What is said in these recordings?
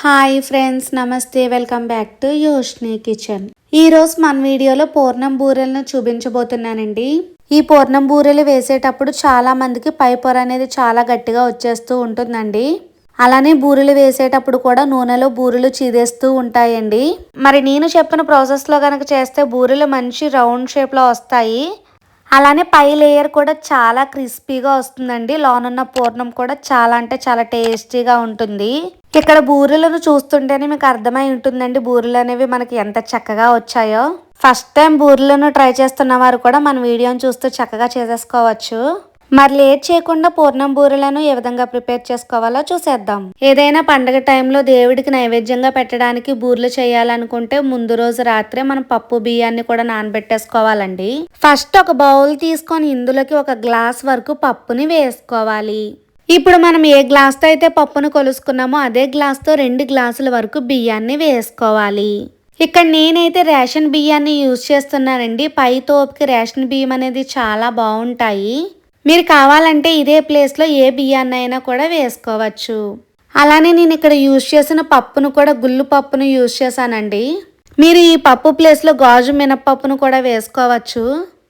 Hi friends నమస్తే welcome back to Yoshni kitchen. ఈరోజు మన వీడియోలో పూర్ణం బూరెలను చూపించబోతున్నానండి. ఈ పూర్ణం బూరెలు వేసేటప్పుడు చాలా మందికి పై పొర అనేది చాలా గట్టిగా వచ్చేస్తూ ఉంటుందండి. అలానే బూరెలు వేసేటప్పుడు కూడా నూనెలో బూరెలు చీదేస్తూ ఉంటాయండి. మరి నేను చెప్పిన ప్రాసెస్లో కనుక చేస్తే బూరెలు మంచి రౌండ్ షేప్లో వస్తాయి. అలానే పై లేయర్ కూడా చాలా క్రిస్పీగా వస్తుందండి. లోనున్న పూర్ణం కూడా చాలా అంటే చాలా టేస్టీగా ఉంటుంది. ఇక్కడ బూరెలను చూస్తుంటేనే మీకు అర్థమై ఉంటుందండి బూరెలు అనేవి మనకి ఎంత చక్కగా వచ్చాయో. ఫస్ట్ టైం బూరెలను ట్రై చేస్తున్న వారు కూడా మన వీడియోని చూస్తూ చక్కగా చేసేసుకోవచ్చు. మరి లేట్ చేయకుండా పూర్ణం బూరెలను ఏ విధంగా ప్రిపేర్ చేసుకోవాలో చూసేద్దాం. ఏదైనా పండగ టైంలో దేవుడికి నైవేద్యంగా పెట్టడానికి బూరెలు చేయాలనుకుంటే ముందు రోజు రాత్రే మనం పప్పు బియ్యాన్ని కూడా నానబెట్టేసుకోవాలండి. ఫస్ట్ ఒక బౌల్ తీసుకొని ఇందులోకి ఒక గ్లాస్ వరకు పప్పుని వేసుకోవాలి. ఇప్పుడు మనం ఏ గ్లాస్తో అయితే పప్పును కొలుసుకున్నామో అదే గ్లాస్తో రెండు గ్లాసుల వరకు బియ్యాన్ని వేసుకోవాలి. ఇక్కడ నేనైతే రేషన్ బియ్యాన్ని యూజ్ చేస్తున్నానండి. పై తోపుకి రేషన్ బియ్యం అనేది చాలా బాగుంటాయి. మీరు కావాలంటే ఇదే ప్లేస్లో ఏ బియ్యాన్ని అయినా కూడా వేసుకోవచ్చు. అలానే నేను ఇక్కడ యూజ్ చేసిన పప్పును కూడా గుళ్ళు పప్పును యూజ్ చేశానండి. మీరు ఈ పప్పు ప్లేస్లో గాజు మినపప్పును కూడా వేసుకోవచ్చు.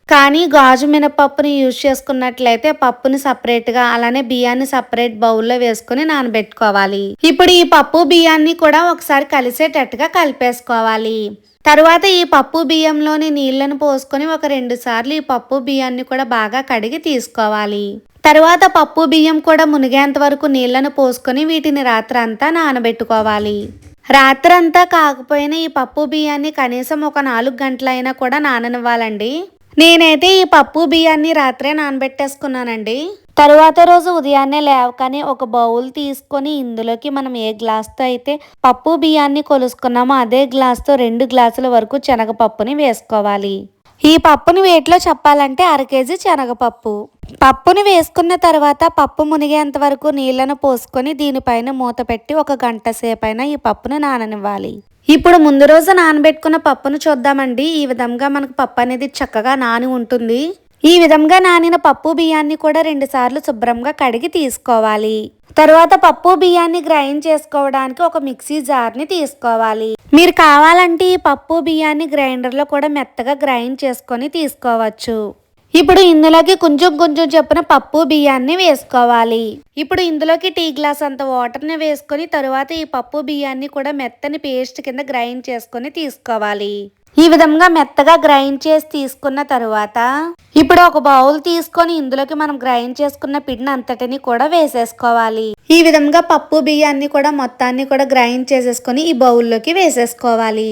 కానీ గాజు మినపప్పుని యూజ్ చేసుకున్నట్లయితే పప్పుని సపరేట్గా అలానే బియ్యాన్ని సపరేట్ బౌల్లో వేసుకుని నానబెట్టుకోవాలి. ఇప్పుడు ఈ పప్పు బియ్యాన్ని కూడా ఒకసారి కలిసేటట్టుగా కలిపేసుకోవాలి. తరువాత ఈ పప్పు బియ్యంలోని నీళ్ళను పోసుకొని ఒక రెండు సార్లు ఈ పప్పు బియ్యాన్ని కూడా బాగా కడిగి తీసుకోవాలి. తరువాత పప్పు బియ్యం కూడా మునిగేంత వరకు నీళ్ళను పోసుకొని వీటిని రాత్రంతా నానబెట్టుకోవాలి. రాత్రంతా కాకపోయినా ఈ పప్పు బియ్యాన్ని కనీసం ఒక నాలుగు గంటలైనా కూడా నాననివ్వాలండి. నేనైతే ఈ పప్పు బియ్యాన్ని రాత్రే నానబెట్టేసుకున్నానండి. తరువాత రోజు ఉదయాన్నే లేవకని ఒక బౌల్ తీసుకొని ఇందులోకి మనం ఏ గ్లాస్తో అయితే పప్పు బియ్యాన్ని కొలుసుకున్నామో అదే గ్లాస్తో రెండు గ్లాసుల వరకు శనగపప్పుని వేసుకోవాలి. ఈ పప్పుని వేటిలో చెప్పాలంటే అర కేజీ శనగపప్పు. పప్పుని వేసుకున్న తర్వాత పప్పు మునిగేంత వరకు నీళ్ళను పోసుకొని దీనిపైన మూత పెట్టి ఒక గంట సేపైనా ఈ పప్పును నాననివ్వాలి. ఇప్పుడు ముందు రోజు నానబెట్టుకున్న పప్పును చూద్దామండి. ఈ విధంగా మనకు పప్పు అనేది చక్కగా నాని ఉంటుంది. ఈ విధంగా నానిన పప్పు బియ్యాన్ని కూడా రెండుసార్లు శుభ్రంగా కడిగి తీసుకోవాలి. తరువాత పప్పు బియ్యాన్ని గ్రైండ్ చేసుకోవడానికి ఒక మిక్సీ జార్ని తీసుకోవాలి. మీరు కావాలంటే ఈ పప్పు బియ్యాన్ని గ్రైండర్లో కూడా మెత్తగా గ్రైండ్ చేసుకొని తీసుకోవచ్చు. ఇప్పుడు ఇందులోకి కొంచెం కొంచెం చెప్పిన పప్పు బియ్యాన్ని వేసుకోవాలి. ఇప్పుడు ఇందులోకి టీ గ్లాస్ అంత వాటర్ని వేసుకొని తరువాత ఈ పప్పు బియ్యాన్ని కూడా మెత్తని పేస్ట్ కింద గ్రైండ్ చేసుకొని తీసుకోవాలి. ఈ విధంగా మెత్తగా గ్రైండ్ చేసి తీసుకున్న తరువాత ఇప్పుడు ఒక బౌల్ తీసుకొని ఇందులోకి మనం గ్రైండ్ చేసుకున్న పిండిని అంతటిని కూడా వేసేసుకోవాలి. ఈ విధంగా పప్పు బియ్యాన్ని కూడా మొత్తాన్ని కూడా గ్రైండ్ చేసేసుకొని ఈ బౌల్లోకి వేసేసుకోవాలి.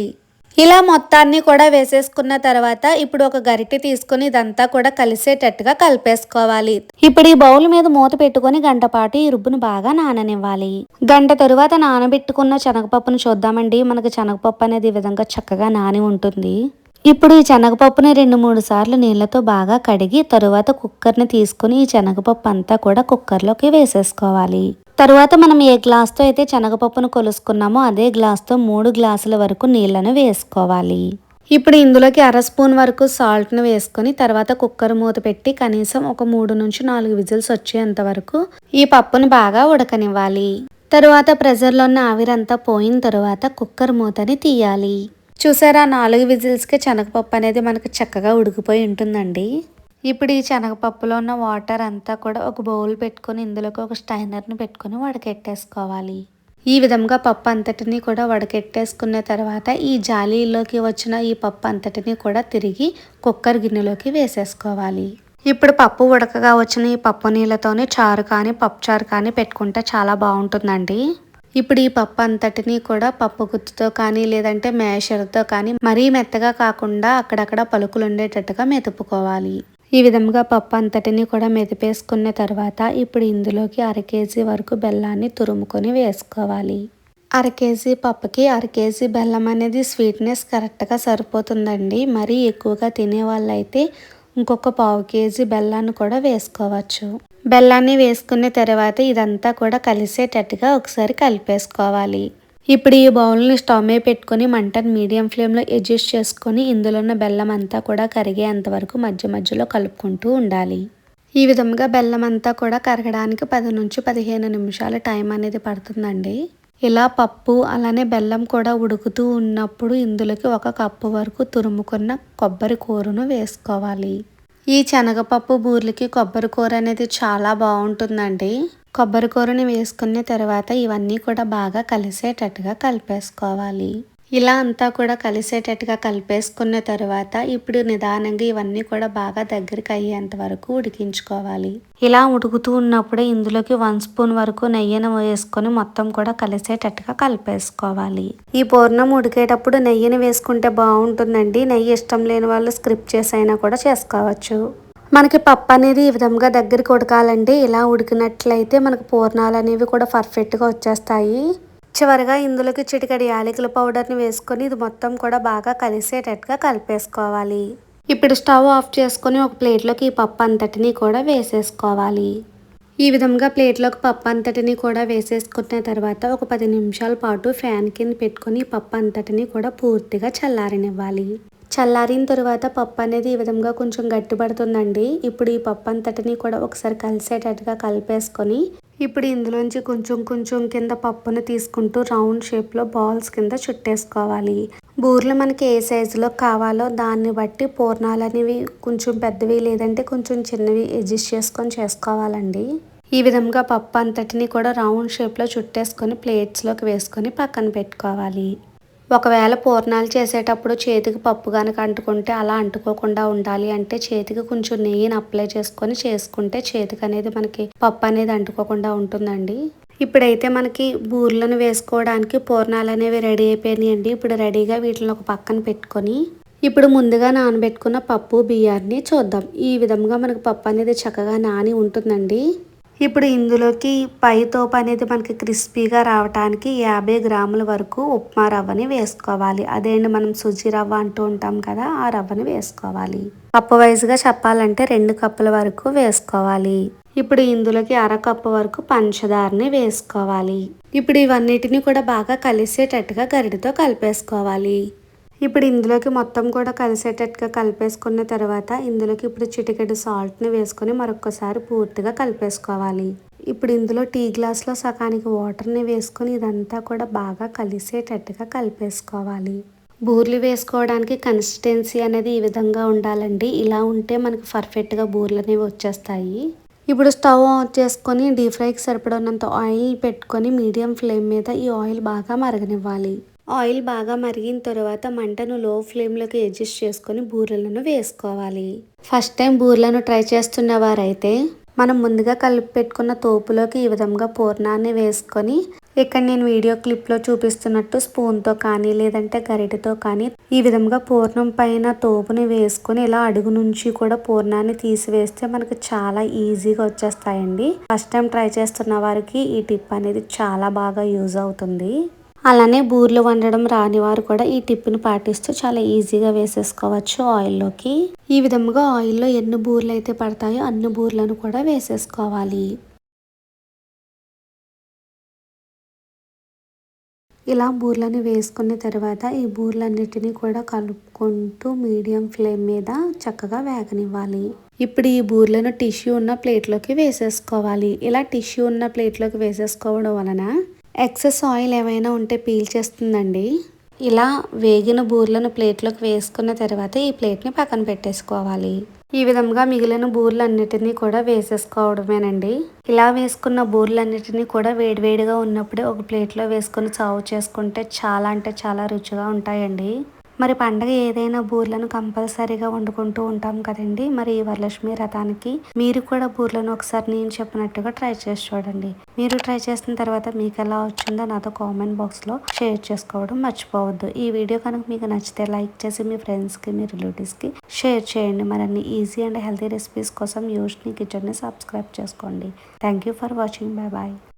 ఇలా మొత్తాన్ని కూడా వేసేసుకున్న తర్వాత ఇప్పుడు ఒక గరిటె తీసుకుని ఇదంతా కూడా కలిసేటట్టుగా కలిపేసుకోవాలి. ఇప్పుడు ఈ బౌల్ మీద మూత పెట్టుకుని గంట పాటు ఈ రుబ్బును బాగా నాననివ్వాలి. గంట తరువాత నానబెట్టుకున్న శనగపప్పును చూద్దామండి. మనకు శనగపప్పు అనేది ఈ విధంగా చక్కగా నాని ఉంటుంది. ఇప్పుడు ఈ శనగపప్పుని రెండు మూడు సార్లు నీళ్ళతో బాగా కడిగి తరువాత కుక్కర్ని తీసుకుని ఈ శనగపప్పు అంతా కూడా కుక్కర్లోకి వేసేసుకోవాలి. తరువాత మనం ఏ గ్లాస్తో అయితే శనగపప్పును కొలుసుకున్నామో అదే గ్లాస్తో మూడు గ్లాసుల వరకు నీళ్ళను వేసుకోవాలి. ఇప్పుడు ఇందులోకి అర స్పూన్ వరకు సాల్ట్ను వేసుకొని తర్వాత కుక్కర్ మూత పెట్టి కనీసం ఒక మూడు నుంచి నాలుగు విజిల్స్ వచ్చేంత వరకు ఈ పప్పుని బాగా ఉడకనివ్వాలి. తరువాత ప్రెజర్లో ఉన్న ఆవిరంతా పోయిన తర్వాత కుక్కర్ మూతని తీయాలి. చూసారా నాలుగు విజిల్స్కే శనగపప్పు అనేది మనకు చక్కగా ఉడికిపోయి ఉంటుందండి. ఇప్పుడు ఈ శనగపప్పులో ఉన్న వాటర్ అంతా కూడా ఒక బౌల్ పెట్టుకొని ఇందులోకి ఒక స్టైనర్ని పెట్టుకొని వడకెట్టేసుకోవాలి. ఈ విధంగా పప్పు అంతటిని కూడా వడకెట్టేసుకున్న తర్వాత ఈ జాలీలోకి వచ్చిన ఈ పప్పు అంతటిని కూడా తిరిగి కుక్కర్ గిన్నెలోకి వేసేసుకోవాలి. ఇప్పుడు పప్పు ఉడకగా వచ్చిన ఈ పప్పు నీళ్ళతోనే చారు కానీ పప్పు చారు కానీ పెట్టుకుంటే చాలా బాగుంటుందండి. ఇప్పుడు ఈ పప్పు అంతటిని కూడా పప్పు గుత్తుతో కానీ లేదంటే మేషర్తో కానీ మరీ మెత్తగా కాకుండా అక్కడక్కడ పలుకులు ఉండేటట్టుగా మెతుపుకోవాలి. ఈ విధంగా పప్పు అంతటిని కూడా మెదిపేసుకున్న తర్వాత ఇప్పుడు ఇందులోకి అర కేజీ వరకు బెల్లాన్ని తురుముకొని వేసుకోవాలి. అర కేజీ పప్పుకి అర కేజీ బెల్లం అనేది స్వీట్నెస్ కరెక్ట్గా సరిపోతుందండి. మరీ ఎక్కువగా తినే వాళ్ళైతే ఇంకొక పావు కేజీ బెల్లాన్ని కూడా వేసుకోవచ్చు. బెల్లాన్ని వేసుకున్న తర్వాత ఇదంతా కూడా కలిసేటట్టుగా ఒకసారి కలిపేసుకోవాలి. ఇప్పుడు ఈ బౌల్ని స్టవ్ మీద పెట్టుకొని మంటను మీడియం ఫ్లేమ్లో అడ్జస్ట్ చేసుకొని ఇందులో ఉన్న బెల్లం అంతా కూడా కరిగేంత వరకు మధ్య మధ్యలో కలుపుకుంటూ ఉండాలి. ఈ విధంగా బెల్లం అంతా కూడా కరగడానికి పది నుంచి పదిహేను నిమిషాల టైం అనేది పడుతుందండి. ఇలా పప్పు అలానే బెల్లం కూడా ఉడుకుతూ ఉన్నప్పుడు ఇందులోకి ఒక కప్పు వరకు తురుముకున్న కొబ్బరి కూరను వేసుకోవాలి. ఈ శనగపప్పు బూర్లకి కొబ్బరి కూర అనేది చాలా బాగుంటుందండి. కొబ్బరి కూరని వేసుకున్న తర్వాత ఇవన్నీ కూడా బాగా కలిసేటట్టుగా కలిపేసుకోవాలి. ఇలా అంతా కూడా కలిసేటట్టుగా కలిపేసుకున్న తర్వాత ఇప్పుడు నిదానంగా ఇవన్నీ కూడా బాగా దగ్గరికి అయ్యేంత వరకు ఉడికించుకోవాలి. ఇలా ఉడుకుతూ ఉన్నప్పుడే ఇందులోకి వన్ స్పూన్ వరకు నెయ్యిని వేసుకొని మొత్తం కూడా కలిసేటట్టుగా కలిపేసుకోవాలి. ఈ పూర్ణం ఉడికేటప్పుడు నెయ్యిని వేసుకుంటే బాగుంటుందండి. నెయ్యి ఇష్టం లేని వాళ్ళు స్క్రిప్ట్ చేసైనా కూడా చేసుకోవచ్చు. మనకి పప్పు అనేది ఈ విధంగా దగ్గరికి ఉడకాలండి. ఇలా ఉడికినట్లయితే మనకు పూర్ణాలు అనేవి కూడా పర్ఫెక్ట్గా వచ్చేస్తాయి. చివరిగా ఇందులోకి చిటికడి యాలకుల పౌడర్ని వేసుకొని ఇది మొత్తం కూడా బాగా కలిసేటట్టుగా కలిపేసుకోవాలి. ఇప్పుడు స్టవ్ ఆఫ్ చేసుకొని ఒక ప్లేట్లోకి ఈ పప్పు అంతటిని కూడా వేసేసుకోవాలి. ఈ విధంగా ప్లేట్లోకి పప్పు అంతటిని కూడా వేసేసుకున్న తర్వాత ఒక పది నిమిషాల పాటు ఫ్యాన్ కింద పెట్టుకొని పప్పు అంతటిని కూడా పూర్తిగా చల్లారనివ్వాలి. చల్లారిన తర్వాత పప్పు అనేది ఈ విధంగా కొంచెం గట్టిపడుతుందండి. ఇప్పుడు ఈ పప్పు అంతటిని కూడా ఒకసారి కలిసేటట్టుగా కలిపేసుకొని ఇప్పుడు ఇందులోంచి కొంచెం కొంచెం కింద పప్పును తీసుకుంటూ రౌండ్ షేప్లో బాల్స్ కింద చుట్టేసుకోవాలి. బూర్లు మనకి ఏ సైజులో కావాలో దాన్ని బట్టి పూర్ణాలు అనేవి కొంచెం పెద్దవి లేదంటే కొంచెం చిన్నవి అడ్జస్ట్ చేసుకొని చేసుకోవాలండి. ఈ విధంగా పప్పు అంతటిని కూడా రౌండ్ షేప్లో చుట్టేసుకొని ప్లేట్స్లోకి వేసుకొని పక్కన పెట్టుకోవాలి. ఒకవేళ పూర్ణాలు చేసేటప్పుడు చేతికి పప్పు కనుక అంటుకుంటే అలా అంటుకోకుండా ఉండాలి అంటే చేతికి కొంచెం నెయ్యిని అప్లై చేసుకొని చేసుకుంటే చేతికి అనేది మనకి పప్పు అనేది అంటుకోకుండా ఉంటుందండి. ఇప్పుడైతే మనకి బూర్లను వేసుకోవడానికి పూర్ణాలు అనేవి రెడీ అయిపోయినాయండి ఇప్పుడు రెడీగా వీటిని ఒక పక్కన పెట్టుకొని ఇప్పుడు ముందుగా నానబెట్టుకున్న పప్పు బియ్యాన్ని చూద్దాం. ఈ విధంగా మనకు పప్పు అనేది చక్కగా నాని ఉంటుందండి. ఇప్పుడు ఇందులోకి పై తోపు అనేది మనకి క్రిస్పీగా రావడానికి యాభై గ్రాముల వరకు ఉప్మా రవ్వని వేసుకోవాలి. అదేంటి మనం సుజీ రవ్వ అంటూ ఉంటాం కదా ఆ రవ్వని వేసుకోవాలి. కప్పు వైజ్గా చెప్పాలంటే రెండు కప్పుల వరకు వేసుకోవాలి. ఇప్పుడు ఇందులోకి అరకప్పు వరకు పంచదారని వేసుకోవాలి. ఇప్పుడు ఇవన్నిటిని కూడా బాగా కలిసేటట్టుగా గరిటితో కలిపేసుకోవాలి. ఇప్పుడు ఇందులోకి మొత్తం కూడా కలిసేటట్టుగా కలిపేసుకున్న తర్వాత ఇందులోకి ఇప్పుడు చిటికెడు సాల్ట్ని వేసుకొని మరొకసారి పూర్తిగా కలిపేసుకోవాలి. ఇప్పుడు ఇందులో టీ గ్లాస్లో సగానికి వాటర్ని వేసుకొని ఇదంతా కూడా బాగా కలిసేటట్టుగా కలిపేసుకోవాలి. బూర్లు వేసుకోవడానికి కన్సిస్టెన్సీ అనేది ఈ విధంగా ఉండాలండి. ఇలా ఉంటే మనకు పర్ఫెక్ట్గా బూర్లు అనేవి వచ్చేస్తాయి. ఇప్పుడు స్టవ్ ఆన్ చేసుకొని డీప్ ఫ్రైకి సరిపడినంత ఆయిల్ పెట్టుకొని మీడియం ఫ్లేమ్ మీద ఈ ఆయిల్ బాగా మరగనివ్వాలి. ఆయిల్ బాగా మరిగిన తర్వాత మంటను లో ఫ్లేమ్లోకి అడ్జస్ట్ చేసుకొని బూరెలను వేసుకోవాలి. ఫస్ట్ టైం బూరెలను ట్రై చేస్తున్న వారైతే మనం ముందుగా కలిపి పెట్టుకున్న తోపులోకి ఈ విధంగా పూర్ణాన్ని వేసుకొని ఇక్కడ నేను వీడియో క్లిప్లో చూపిస్తున్నట్టు స్పూన్తో కానీ లేదంటే గరిటెతో కానీ ఈ విధంగా పూర్ణం పైన తోపుని వేసుకొని ఇలా అడుగు నుంచి కూడా పూర్ణాన్ని తీసివేస్తే మనకు చాలా ఈజీగా వచ్చేస్తాయండి. ఫస్ట్ టైం ట్రై చేస్తున్న వారికి ఈ టిప్ అనేది చాలా బాగా యూజ్ అవుతుంది. అలానే బూర్లు వండడం రాని వారు కూడా ఈ టిప్ని పాటిస్తూ చాలా ఈజీగా వేసేసుకోవచ్చు ఆయిల్లోకి. ఈ విధముగా ఆయిల్లో ఎన్ని బూర్లు అయితే పడతాయో అన్ని బూర్లను కూడా వేసేసుకోవాలి. ఇలా బూర్లను వేసుకున్న తర్వాత ఈ బూర్లన్నిటినీ కూడా కలుపుకుంటూ మీడియం ఫ్లేమ్ మీద చక్కగా వేగనివ్వాలి. ఇప్పుడు ఈ బూర్లను టిష్యూ ఉన్న ప్లేట్లోకి వేసేసుకోవాలి. ఇలా టిష్యూ ఉన్న ప్లేట్లోకి వేసేసుకోవడం వలన ఎక్సెస్ ఆయిల్ ఏమైనా ఉంటే పీల్చేస్తుందండి. ఇలా వేగిన బూర్లను ప్లేట్లోకి వేసుకున్న తర్వాత ఈ ప్లేట్ని పక్కన పెట్టేసుకోవాలి. ఈ విధంగా మిగిలిన బూర్లన్నిటినీ కూడా వేసేసుకోవడమేనండి. ఇలా వేసుకున్న బూర్లన్నిటినీ కూడా వేడివేడిగా ఉన్నప్పుడే ఒక ప్లేట్లో వేసుకొని సర్వ్ చేసుకుంటే చాలా అంటే చాలా రుచిగా ఉంటాయండి. మరి పండగ ఏదైనా బూర్లను కంపల్సరీగా వండుకుంటూ ఉంటాం కదండి. మరి ఈ వరలక్ష్మి రథానికి మీరు కూడా బూర్లను ఒకసారి నేను చెప్పినట్టుగా ట్రై చేసి చూడండి. మీరు ట్రై చేసిన తర్వాత మీకు ఎలా వచ్చిందో నాతో కామెంట్ బాక్స్లో షేర్ చేసుకోవడం మర్చిపోవద్దు. ఈ వీడియో కనుక మీకు నచ్చితే లైక్ చేసి మీ ఫ్రెండ్స్కి మీ రిలేటివ్స్కి షేర్ చేయండి. మరిన్ని ఈజీ అండ్ హెల్తీ రెసిపీస్ కోసం యూష్ని కిచెన్ని సబ్స్క్రైబ్ చేసుకోండి. Thank you for watching. Bye bye.